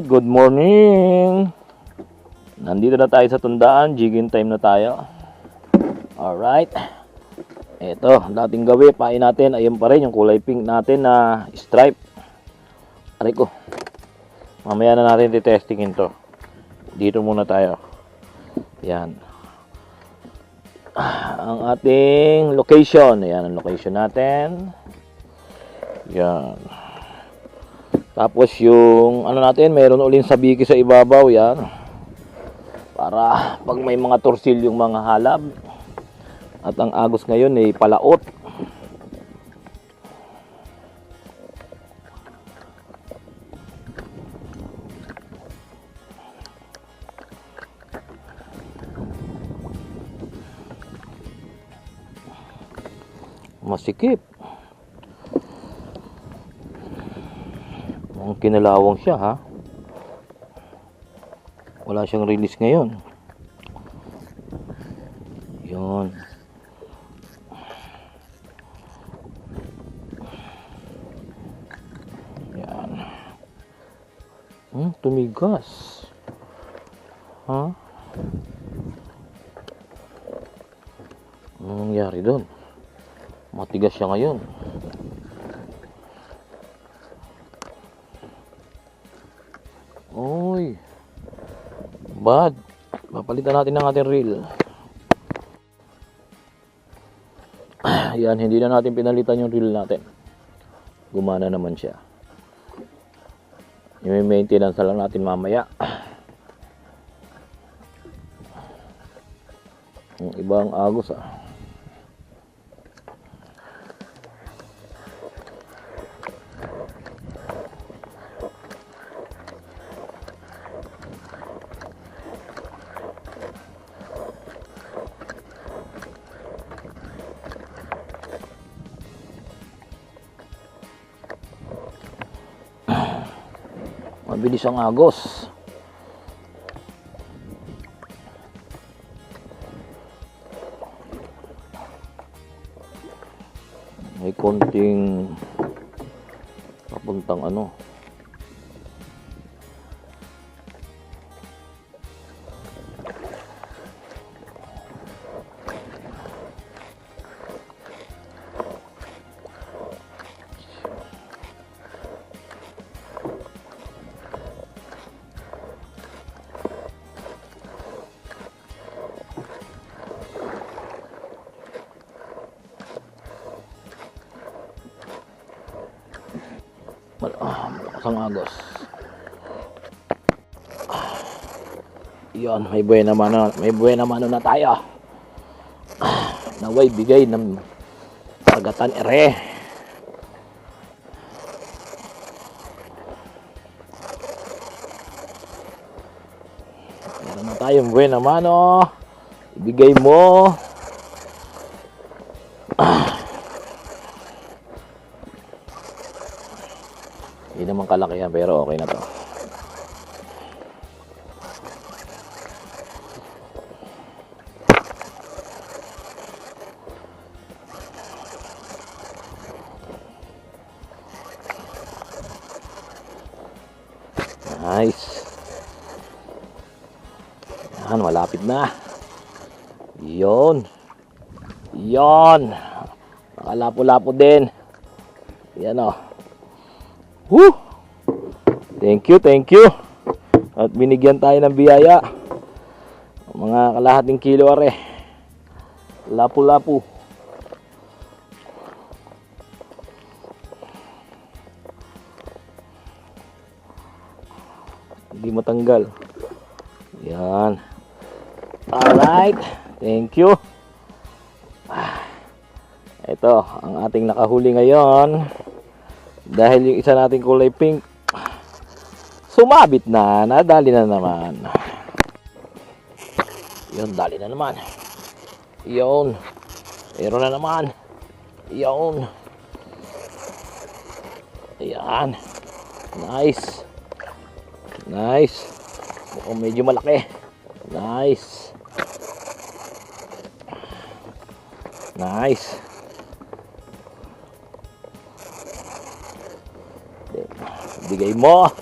Alright, good morning. Nandito na tayo sa tundaan, jigging time na tayo. Alright. Ito, dating gawi, pain natin. Ayun pa rin, yung kulay pink natin na stripe. Aray ko. Mamaya na natin titestingin to. Dito muna tayo. Yan. Ang ating location. Yan ang location natin. Yan. Tapos yung ano natin, mayroon uling sabiki sa ibabaw yan. Para pag may mga torsil yung mga halab. At ang agos ngayon ay palaot. Masikip. Ang kinalawang siya ha. Wala siyang release ngayon. Yun. Yan. Hmm, tumigas. Ha? Anong nangyari doon? Matigas siya ngayon. Bad. Papalitan natin ng ating reel. Yan, hindi na natin pinalitan yung reel natin. Gumana naman siya. Yung maintenance na lang natin mamaya. Yung ibang agos ah. Mabilis ang agos. Ah, malakas ang agos. Yan, may buhay naman na, may buhay naman na tayo. Naway bigay ng pagatan ere. Meron na tayong buhay naman. Ibigay mo. Hindi naman kalaki yan, pero okay na to. Nice. Yan, malapit na. Yon. Yon. Nakalapo-lapo din. Yan o. Woo! Thank you, thank you. At binigyan tayo ng biyaya. Mga kalahating kilo are. Lapu-lapu. Hindi matanggal. Yan. Alright. Thank you. Ah. Ito, ang ating nakahuli ngayon. Dahil yung isa nating kulay pink, sumabit na, nadali na naman. Yun, dali na naman. Yun. Meron na naman. Yun. Ayan. Nice. Nice. Mukhang medyo malaki. Nice. Nice. Bigay mo.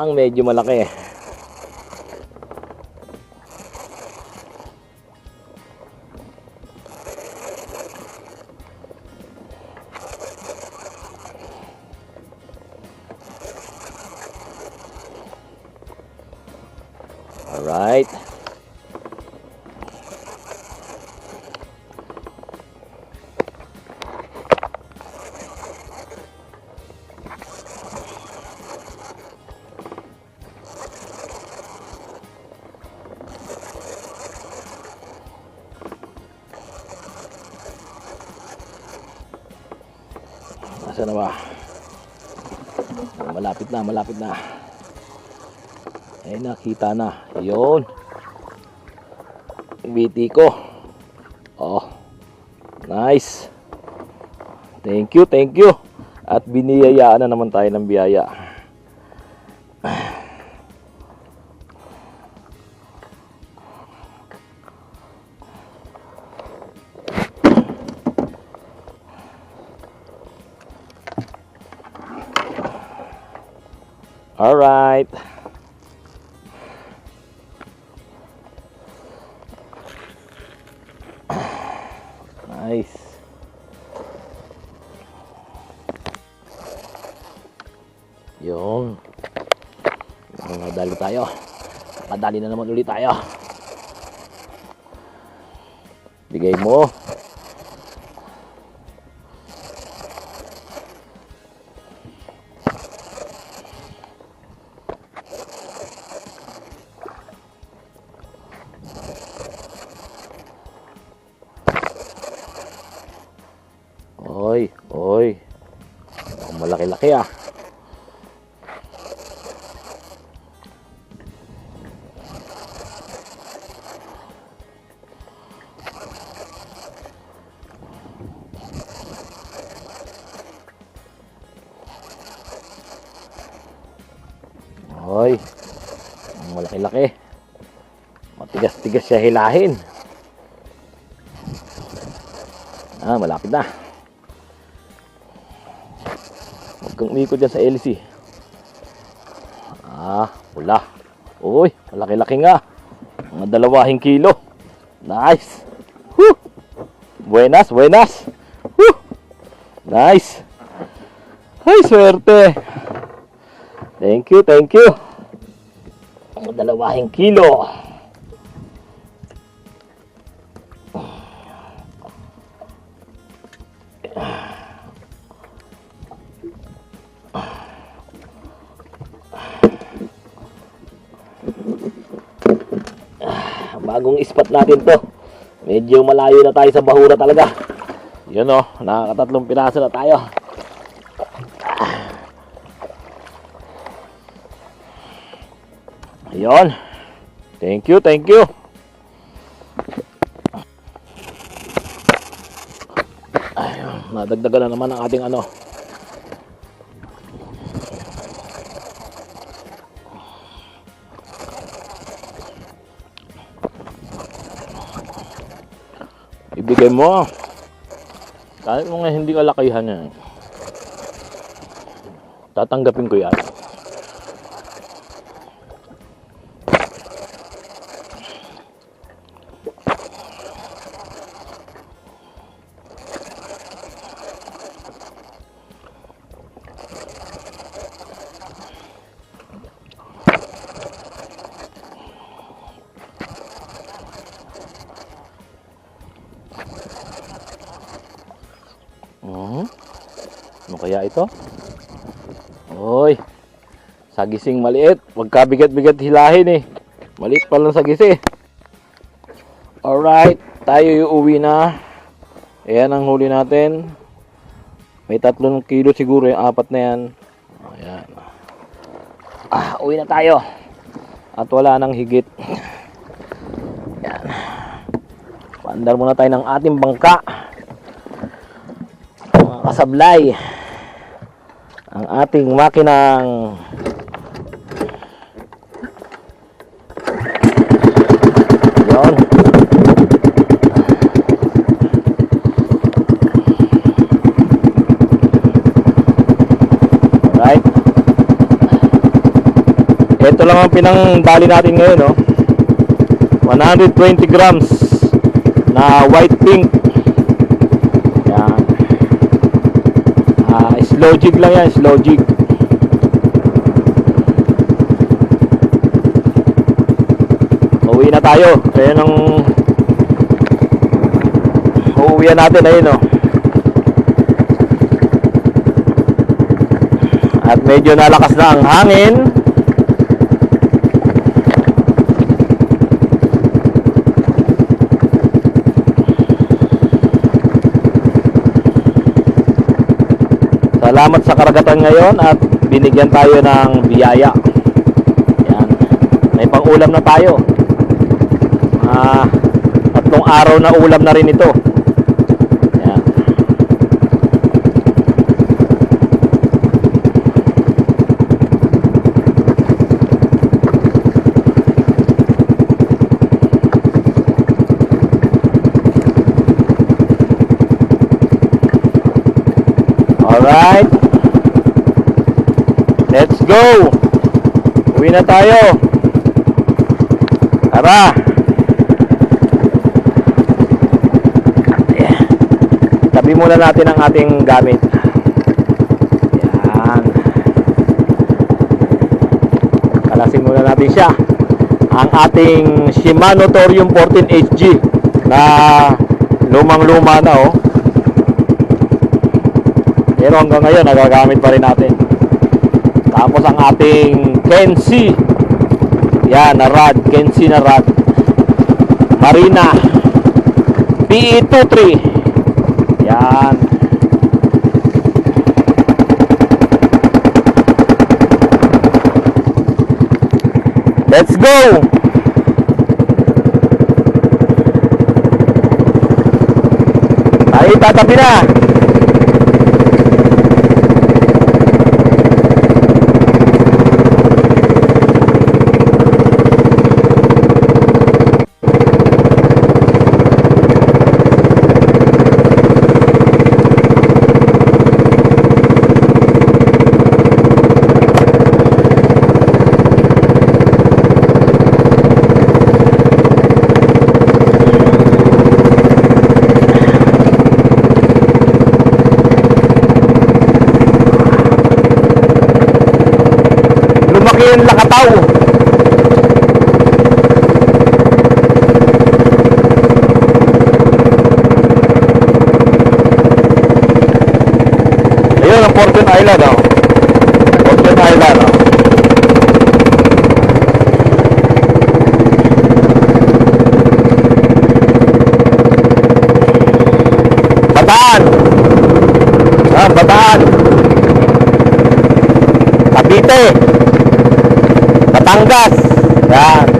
Ang medyo malaki. Nasaan na ba? Malapit na, malapit na. Ay, nakita na. Yun. BT ko. Oh. Nice. Thank you, thank you. At biniyayaan na naman tayo ng biyaya. All right. Nice. Yung. Nadali tayo. Nakadali na naman ulit tayo. Bigay mo. Oy. Ang malaki-laki. Matigas-tigas siya hilahin. Ah, malapit na. Huwag kang umikot dyan sa LC. Ah, wala. Uy, malaki-laki nga. Mga dalawahing kilo. Nice. Woo! Buenas, buenas. Woo! Nice. Ay, swerte. Thank you, thank you. Dalawahing kilo. bagong spot natin to. Medyo malayo na tayo sa bahura talaga. Yun o, oh, nakakatatlong piraso na tayo. Ayun. Thank you, thank you. Ayun, nadagdagan na naman ang ating ano. ibigay mo kahit mo nga hindi kalakihan yan tatanggapin ko yan kaya ito? Oy. Sagising maliit. Huwag ka bigat-bigat hilahin eh. Maliit pa lang sagisi. Alright. Tayo uuwi na. Ayan ang huli natin. May tatlong kilo siguro yung apat na yan. Ayan. Ah, uwi na tayo. At wala nang higit. Ayan. Paandar muna tayo ng ating bangka mga kasablay ang ating makinang yon right lang ang pinangdali natin ngayon, no? 120 grams na white pink. Yan. Ah, slow jig lang yan, slow jig. Uwi na tayo. Kaya nang uuwian natin ayun no. At medyo nalakas na ang hangin. Salamat sa karagatan ngayon at binigyan tayo ng biyaya. Yan. May pang-ulam na tayo. Ah, tatlong araw na ulam na rin ito. Yan. Alright. Let's go. Uwi na tayo. Tara. Tabi muna natin ang ating gamit. Yan. Kalasin muna natin siya. Ang ating Shimano Torium 14 HG na lumang-luma na oh. Pero hanggang ngayon nagagamit pa rin natin. Tapos ang ating Kensi. Yan, na rod. Kensi na rod. Marina. PE23. Yan. Let's go! Tayo tatabi na. Lumaki yung lakataw. Ayun ang Fortune Island oh. Fortune Island oh. Bataan. Ah, Bataan. Cavite. Batangas. Yan.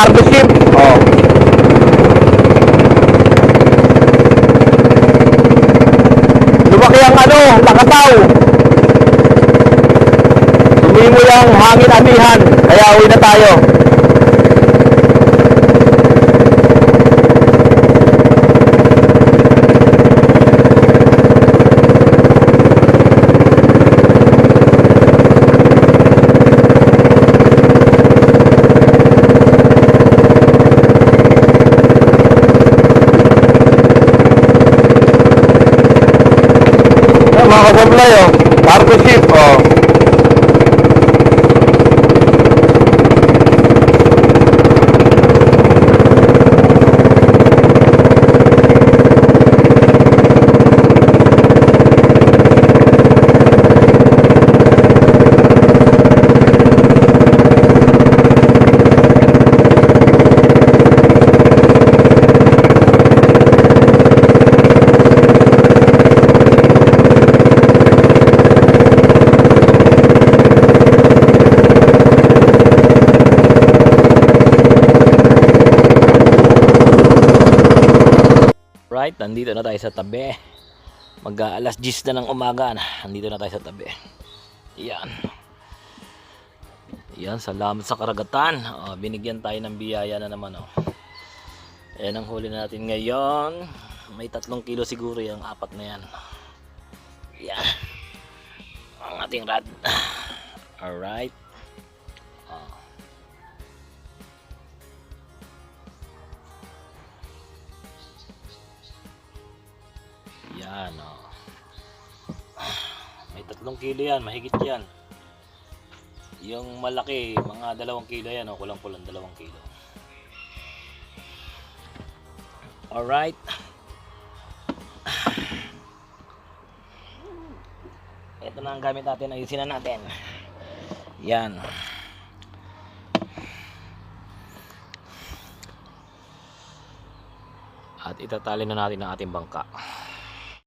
Cargo ship. Oh. Lumaki ang ano, lakataw. Tumimo yung hangin amihan, kaya uwi na tayo. Yan, mga kasablay, oh. Cargo ship, oh. Right, nandito na tayo sa tabi. Mag alas 10 na ng umaga na. Nandito na tayo sa tabi. Yan. Yan, salamat sa karagatan. Oh, binigyan tayo ng biyaya na naman. Oh. Yan ang huli natin ngayon. May tatlong kilo siguro yung apat na yan. Yan. Ang ating rad. Alright. Yan, oh. May tatlong kilo yan, mahigit yan. Yung malaki, mga dalawang kilo yan, oh. Kulang-kulang dalawang kilo. Alright. Ito na ang gamit natin, ayusin na natin. Yan. At itatali na natin ang ating bangka.